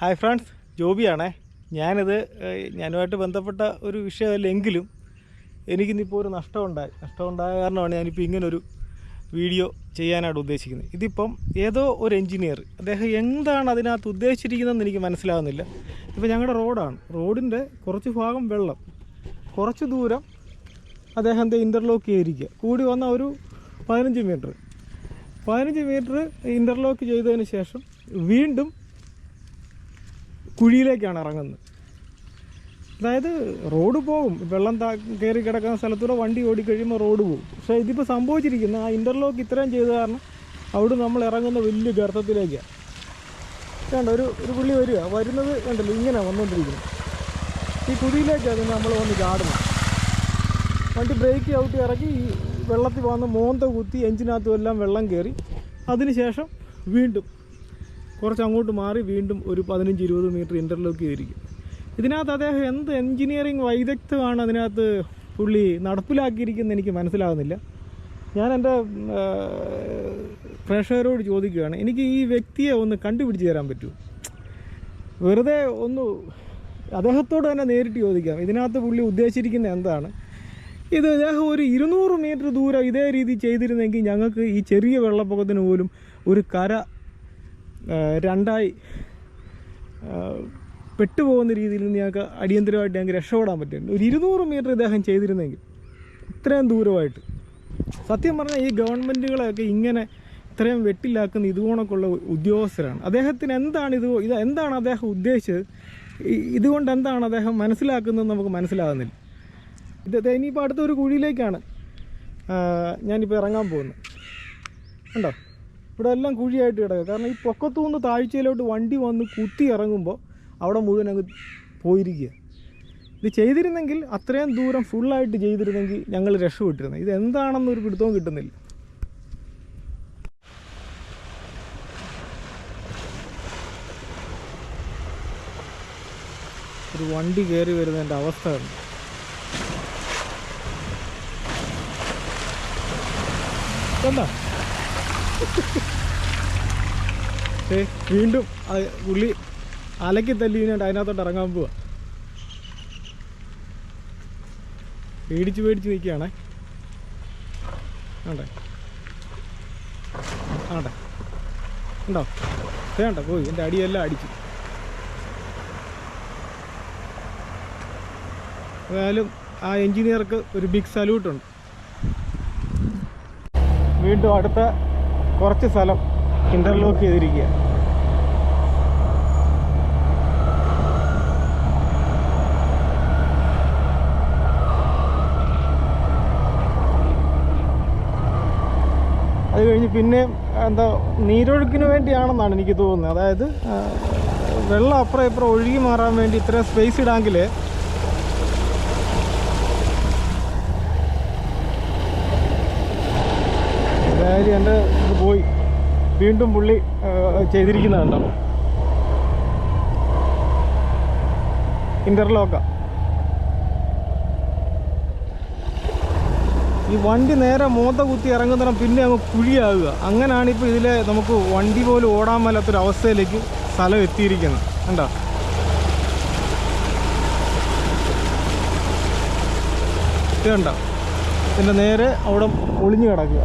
Hi friends ജോബിയാണേ. ഞാനിത് ഞാനുമായിട്ട് ബന്ധപ്പെട്ട ഒരു വിഷയമല്ലെങ്കിലും എനിക്കിന്നിപ്പോൾ ഒരു നഷ്ടമുണ്ടായി. നഷ്ടമുണ്ടായ കാരണമാണ് ഞാനിപ്പോൾ ഇങ്ങനൊരു വീഡിയോ ചെയ്യാനായിട്ട് ഉദ്ദേശിക്കുന്നത്. ഇതിപ്പം ഏതോ ഒരു എൻജിനീയർ അദ്ദേഹം എന്താണ് അതിനകത്ത് ഉദ്ദേശിച്ചിരിക്കുന്നതെന്ന് എനിക്ക് മനസ്സിലാകുന്നില്ല ഇപ്പോൾ ഞങ്ങളുടെ റോഡാണ്. റോഡിന്റെ കുറച്ച് ഭാഗം വെള്ളം. കുറച്ച് ദൂരം അദ്ദേഹം എന്താ ഇന്റർലോക്ക് ചെയ്തിരിക്കുക കൂടി വന്ന ഒരു പതിനഞ്ച് മീറ്റർ. പതിനഞ്ച് മീറ്റർ ഇന്റർലോക്ക് ചെയ്തതിന് ശേഷം വീണ്ടും കുഴിയിലേക്കാണ് ഇറങ്ങുന്നത്. അതായത് റോഡ് പോകും. വെള്ളം താ കയറി കിടക്കുന്ന സ്ഥലത്തൂടെ വണ്ടി ഓടിക്കഴിയുമ്പോൾ റോഡ് പോകും. പക്ഷേ ഇതിപ്പോൾ സംഭവിച്ചിരിക്കുന്ന ആ ഇന്റർലോക്ക് ഇത്രയും ചെയ്ത കാരണം അവിടെ നമ്മൾ ഇറങ്ങുന്ന വലിയ ഗർത്തത്തിലേക്കാണ് വേണ്ട ഒരു ഒരു പുള്ളി വരിക. വരുന്നത് കണ്ടല്ലോ ഇങ്ങനെ വന്നുകൊണ്ടിരിക്കുന്നു ഈ കുഴിയിലേക്കാണ് നമ്മൾ വന്ന് ചാടുന്നത് വണ്ടി ബ്രേക്ക് ഔട്ട് ഇറക്കി ഈ വെള്ളത്തിൽ വന്ന് മോന്ത കുത്തി എഞ്ചിനകത്തും എല്ലാം വെള്ളം കയറി അതിനുശേഷം വീണ്ടും കുറച്ച് അങ്ങോട്ട് മാറി വീണ്ടും ഒരു പതിനഞ്ച് ഇരുപത് മീറ്റർ ഇന്റർലോക്ക് ചെയ്തിരിക്കും. ഇതിനകത്ത് അദ്ദേഹം എന്ത് എൻജിനീയറിങ് വൈദഗ്ധ്യമാണ് അതിനകത്ത് പുള്ളി നടപ്പിലാക്കിയിരിക്കുന്നത് എനിക്ക് മനസ്സിലാകുന്നില്ല. ഞാൻ എന്റെ പ്രേക്ഷകരോട് ചോദിക്കുകയാണ് എനിക്ക് ഈ വ്യക്തിയെ ഒന്ന് കണ്ടുപിടിച്ച് തരാൻ പറ്റുമോ വെറുതെ ഒന്ന് അദ്ദേഹത്തോട് തന്നെ നേരിട്ട് ചോദിക്കാം ഇതിനകത്ത് പുള്ളി ഉദ്ദേശിച്ചിരിക്കുന്നത് എന്താണ്? ഇത് ഇദ്ദേഹം ഒരു ഇരുന്നൂറ് മീറ്റർ ദൂരം ഇതേ രീതി ചെയ്തിരുന്നെങ്കിൽ ഞങ്ങൾക്ക് ഈ ചെറിയ വെള്ളപ്പൊക്കത്തിന് പോലും ഒരു കര രണ്ടായി. പെട്ടുപോകുന്ന രീതിയിൽ നിന്ന് ഞങ്ങൾക്ക് അടിയന്തരമായിട്ട് ഞങ്ങൾക്ക് രക്ഷപ്പെടാൻ പറ്റുന്നു ഒരു ഇരുന്നൂറ് മീറ്റർ ഇദ്ദേഹം ചെയ്തിരുന്നെങ്കിൽ ഇത്രയും ദൂരമായിട്ട്. സത്യം പറഞ്ഞാൽ ഈ ഗവൺമെന്റുകളെയൊക്കെ ഇങ്ങനെ ഇത്രയും വെട്ടിലാക്കുന്ന ഇതുകൊണ്ടൊക്കെയുള്ള ഉദ്യോഗസ്ഥരാണ്. അദ്ദേഹത്തിന് എന്താണ് ഇത് ഇത് എന്താണ് അദ്ദേഹം ഉദ്ദേശിച്ചത്? ഇതുകൊണ്ട് എന്താണ് അദ്ദേഹം മനസ്സിലാക്കുന്നത് നമുക്ക് മനസ്സിലാകുന്നില്ല. ഇത് ഇനിയിപ്പോൾ അടുത്തൊരു കുഴിയിലേക്കാണ്. ഞാനിപ്പോൾ ഇറങ്ങാൻ പോകുന്നത് കണ്ടോ? ഇവിടെ എല്ലാം കുഴിയായിട്ട് കിടക്കുക. കാരണം ഈ പൊക്കത്തുനിന്ന് താഴ്ചയിലോട്ട് വണ്ടി വന്ന് കുത്തി ഇറങ്ങുമ്പോൾ അവിടെ മുഴുവൻ അങ്ങ് പോയിരിക്കുക. ഇത് ചെയ്തിരുന്നെങ്കിൽ അത്രയും ദൂരം ഫുള്ളായിട്ട് ചെയ്തിരുന്നെങ്കിൽ ഞങ്ങൾ രക്ഷപ്പെട്ടിരുന്നത്. ഇത് എന്താണെന്നൊരു പിടുത്തവും കിട്ടുന്നില്ല. ഒരു വണ്ടി കയറി വരുന്നതിന്റെ അവസ്ഥ കണ്ടു? ഏ വീണ്ടും പുള്ളി അലക്കി തല്ലി കഴിഞ്ഞിട്ട് അതിനകത്തോട്ട് ഇറങ്ങാൻ പോവാ. പേടിച്ച് പേടിച്ച് നിൽക്കുകയാണേ. ആണ്ടേ. ആണ്ടേ. ഉണ്ടോ? വേണ്ട പോയി. എന്റെ അടിയെല്ലാം അടിച്ചു. ഏതായാലും ആ എൻജിനീയർക്ക് ഒരു ബിഗ് സല്യൂട്ടുണ്ട് വീണ്ടും അടുത്ത കുറച്ച് സ്ഥലം ഇന്റർലോക്ക് ചെയ്തിരിക്കുക. അത് കഴിഞ്ഞ് പിന്നെ എന്താ നീരൊഴുക്കിന് വേണ്ടിയാണെന്നാണ് എനിക്ക് തോന്നുന്നത്. അതായത് വെള്ളം അപ്പുറം ഇപ്പുറം ഒഴുകി മാറാൻ വേണ്ടി ഇത്രയും സ്പേസ് ഇടാമെങ്കിൽ എന്തായാലും എന്റെ ഇത് പോയി. വീണ്ടും പുള്ളി ചെയ്തിരിക്കുന്നതുണ്ടോ ഇന്റർലോക്ക ഈ വണ്ടി നേരെ മൂത്ത കുത്തി ഇറങ്ങുന്നിടം പിന്നെ അങ്ങ് കുഴിയാകുക. അങ്ങനെയാണ് ഇപ്പോൾ ഇതിലെ നമുക്ക് വണ്ടി പോലും ഓടാൻ മേലാത്തൊരവസ്ഥയിലേക്ക് സ്ഥലം എത്തിയിരിക്കുന്നത്. കണ്ടോ? ഇത് കണ്ടോ? ഇതിന്റെ നേരെ അവിടെ ഒളിഞ്ഞു കിടക്കുക.